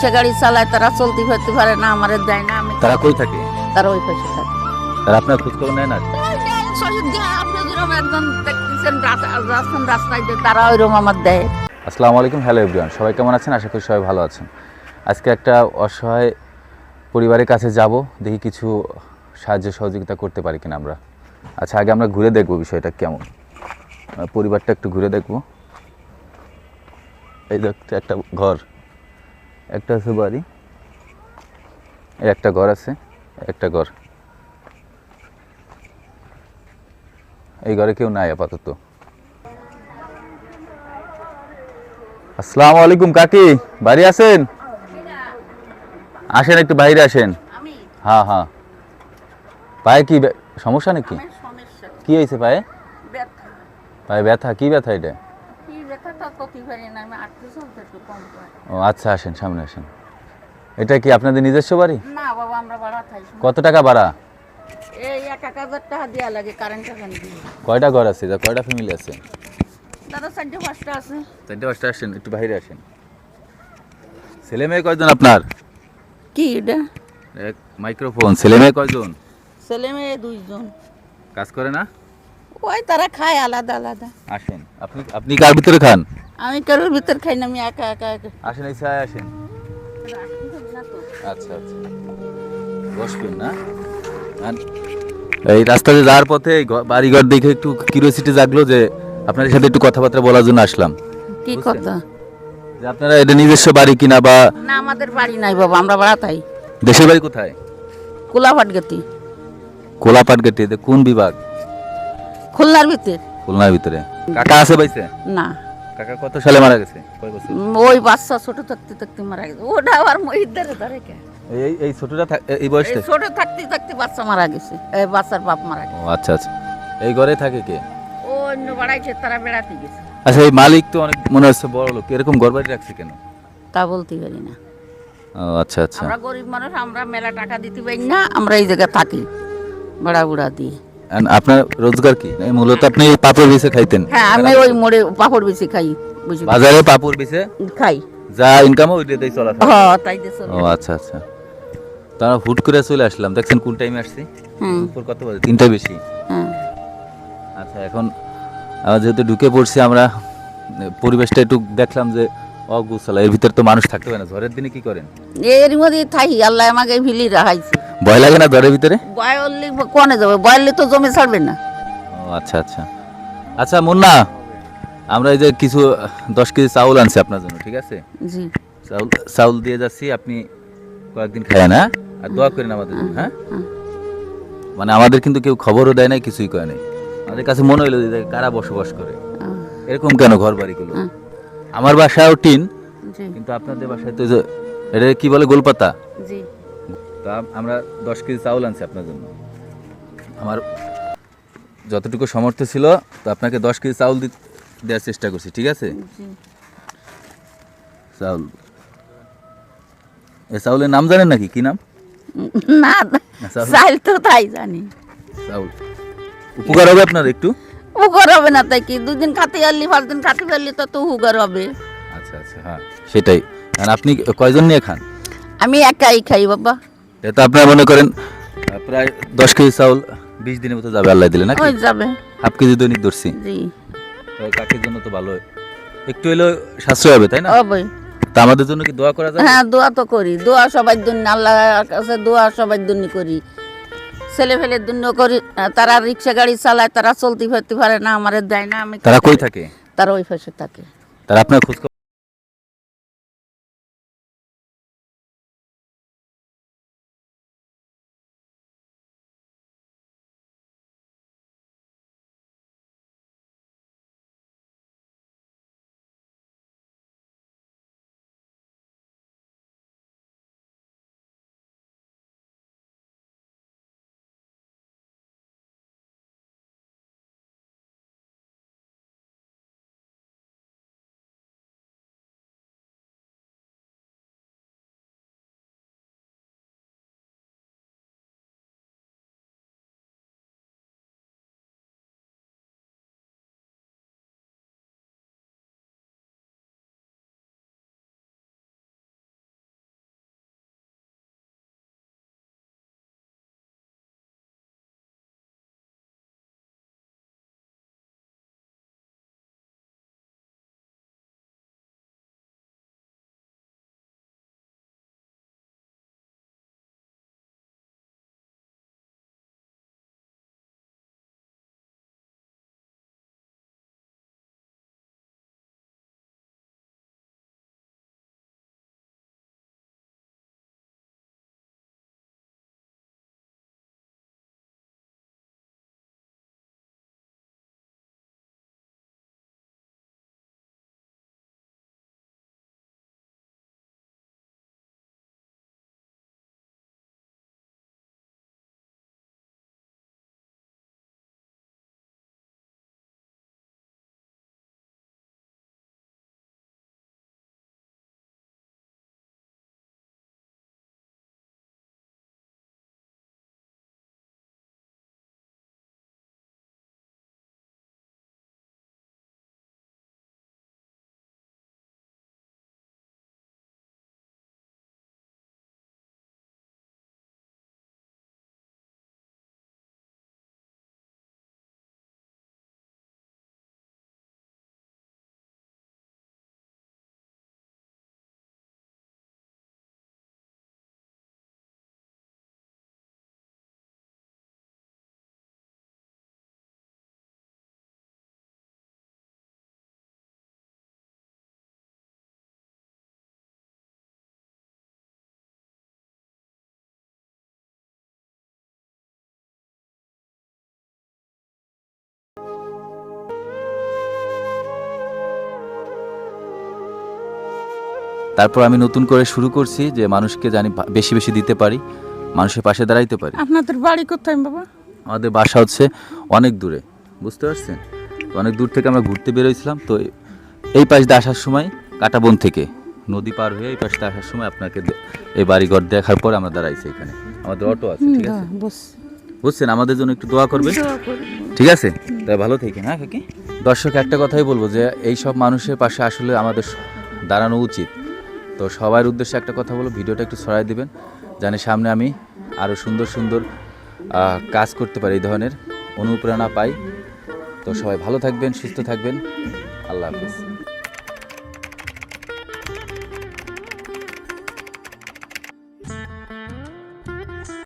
রিক্সা গাড়ি চালায় তারা চলতে ফিরতে পারে না আমার দেয় না আমি তারা কই থাকে? তারা ওই পাশে থাকে। তারা আপনার খোঁজ খবর নেয় না? তারা ওইরকম আমার দেয় আসসালামু আলাইকুম হ্যালো এভরিওয়ান সবাই কেমন আছেন? আশা করি সবাই ভালো আছেন। আজকে একটা অসহায় পরিবারের কাছে যাব দেখি কিছু সাহায্য সহযোগিতা করতে পারি কিনা আমরা। আচ্ছা আগে আমরা ঘুরে দেখব বিষয়টা কেমন। পরিবারটা একটু ঘুরে দেখব। এই দেখতে একটা ঘর। একটা আছে বাড়ি একটা ঘর আছে একটা ঘর। এই ঘরে কেউ নাই আপাতত। আসসালামু আলাইকুম কাকি বাড়ি আছেন? আসেন একটু বাইরে আসেন। হ্যাঁ হ্যাঁ। পায়ে কি সমস্যা নাকি? কি হয়েছে পায়ে? পায়ে ব্যথা? কি ব্যথা এটা? ও আচ্ছা আসেন সামনে আসেন। এটা কি আপনাদের নিজস্ব বাড়ি? না বাবা আমরা ভাড়া থাই কত টাকা ভাড়া? এই এক এক হাজার টাকা দেওয়া লাগে কারেন্ট দিয়ে কয়টা ঘর আছে? কয়টা ফ্যামিলি আছে? দাদা চারটে পাঁচটা আছে। চারটে পাঁচটা আসেন একটু বাইরে আসেন। ছেলে মেয়ে কয়জন আপনার? কি এটা? এক মাইক্রোফোন ছেলে মেয়ে কয়জন? ছেলে মেয়ে দুইজন। কাজ করে না? ওই তারা খায় আলাদা আলাদা। আসেন। আপনি আপনি কার ভিতরে খান? আমি কারোর ভিতর খাই না আমি একা একা একা। আসেন এই ছায় আসেন। আচ্ছা আচ্ছা। বসবেন না। এই রাস্তাতে যাওয়ার পথে বাড়িঘর দেখে একটু কিউরিয়াসিটি জাগলো যে আপনাদের সাথে একটু কথাবার্তা বলার জন্য আসলাম। কি কথা? যে আপনারা এটা নিজস্ব বাড়ি কিনা বা না আমাদের বাড়ি নাই বাবা আমরা ভাড়া থাই দেশের বাড়ি কোথায়? কোলাঘাট গেতি কোলাপাট গেটে কোন বিভাগ? খুলনার ভিতরে। খুলনার ভিতরে? কাকা আছে বাইছে? না। কাকা কত সালে মারা গেছে? কয় বছর? ওই বাচ্চা ছোট থাকতে থাকতে মারা গেছে। ওটা আবার মহির ধরে ধরে কে? এই এই ছোটটা এই বয়সটা ছোট থাকতে থাকতে বাচ্চা মারা গেছে। এই বাচ্চার বাপ মারা ও গেছে আচ্ছা আচ্ছা। এই ঘরে থাকে কে? ও অন্য বাড়াইছে তারা বেড়াতে গেছে। আচ্ছা এই মালিক তো অনেক মনে হচ্ছে বড় লোক। এরকম ঘর বাড়ি রাখছে কেন? তা বলতে পারি না। ও আচ্ছা আচ্ছা। আমরা গরিব মানুষ আমরা মেলা টাকা দিতে পারি না আমরা এই জায়গায় থাকি। ভাড়া বুড়া দিয়ে। আপনার রোজগার কি? মূলত আপনি পাপড় বেচে খাইতেন। হ্যাঁ আমি ওই মোড়ে পাপড় খাই বুঝি বাজারে পাপড় বেচে খাই। যা ইনকাম ওইটাতেই চলা তাই দিয়ে চলে। ও আচ্ছা আচ্ছা। তারা হুট করে চলে আসলাম। দেখছেন কোন টাইমে আসছি? হুম। কত বাজে? তিনটা বেশি। আচ্ছা এখন যেহেতু ঢুকে পড়ছি আমরা পরিবেশটা একটু দেখলাম যে অগুছালা। এর ভিতরে তো মানুষ থাকতে পারে না। ঝড়ের দিনে কি করেন? এর মধ্যে থাই আল্লাহ আমাকে ভিলি রাখাইছে ভয় লাগে না ঝড়ের ভিতরে? বয়লি কোনে যাবে? বয়লি তো জমি ছাড়বে না। ও আচ্ছা আচ্ছা। আচ্ছা মুন্না আমরা এই যে কিছু দশ কেজি চাউল আনছি আপনার জন্য ঠিক আছে? জি। চাউল চাউল দিয়ে যাচ্ছি আপনি কয়েকদিন খায় না আর দোয়া করেন আমাদের জন্য হ্যাঁ? মানে আমাদের কিন্তু কেউ খবরও দেয় নাই কিছুই করে নাই। আমাদের কাছে মনে হইল যে কারা বসবাস করে? এরকম কেন ঘর বাড়িগুলো। আমার বাসায়ও টিন কিন্তু আপনাদের বাসায় তো এটা কি বলে গোলপাতা? জি। তা আমরা দশ কেজি চাউল আনছি আপনার জন্য। আমার যতটুকু সামর্থ্য ছিল তো আপনাকে দশ কেজি চাউল দেওয়ার চেষ্টা করছি ঠিক আছে? চাউল। এই চাউলের নাম জানেন নাকি? কি নাম? না আচ্ছা। তো তাই জানি। চাউল। উপকার হবে আপনার একটু? উগর হবে না তাই কি? দুদিন খাতে আনলি পাঁচ দিন খাতে পারলি তো তো উগর হবে। আচ্ছা আচ্ছা হ্যাঁ সেটাই। আপনি কয়জন নিয়ে খান? আমি একাই খাই বাবা। আপনার মনে করেন প্রায় দশ কেজি চাউল বিশ দিনের মতো যাবে আল্লাহ দিলে ওই যাবে। হাফ কেজি দৈনিক ধরছি। জি। কাকের জন্য তো ভালো। একটু সাশ্রয় হবে তাই না? তা আমাদের জন্য কি দোয়া করা যায় হ্যাঁ দোয়া তো করি। দোয়া সবাই জন্য আল্লাহর কাছে দোয়া সবাই জন্য করি। ছেলে ফেলের জন্য করি। তারা রিক্সা গাড়ি চালায় তারা চলতে ফিরতে পারে না আমার দেয় না আমি তারা কই থাকে? তারা ওই পাশে থাকে। তারা আপনার খোঁজ তারপর আমি নতুন করে শুরু করছি যে মানুষকে জানি বেশি বেশি দিতে পারি মানুষের পাশে দাঁড়াইতে পারি। আপনাদের বাড়ি কোথায় বাবা? আমাদের বাসা হচ্ছে অনেক দূরে বুঝতে পারছেন? অনেক দূর থেকে আমরা ঘুরতে বেরোইছিলাম তো এই- পাশ দিয়ে আসার সময় কাটাবন থেকে নদী পার হয়ে এই পাশ দিয়ে আসার সময় আপনাকে এই বাড়িঘর দেখার পর আমরা দাঁড়াইছি এখানে। আমাদের অটো আছে ঠিক আছে? বুঝছেন? আমাদের জন্য একটু দোয়া করবেন। ঠিক আছে? তাই ভালো থেকে হ্যাঁ কাকি? দর্শক একটা কথাই বলব যে এই সব মানুষের পাশে আসলে আমাদের দাঁড়ানো উচিত। তো সবার উদ্দেশ্যে একটা কথা বলো ভিডিওটা একটু ছড়াই দেবেন জানি সামনে আমি আরও সুন্দর সুন্দর কাজ করতে পারি এই ধরনের অনুপ্রেরণা পাই। তো সবাই ভালো থাকবেন, সুস্থ থাকবেন। আল্লাহ হাফিজ।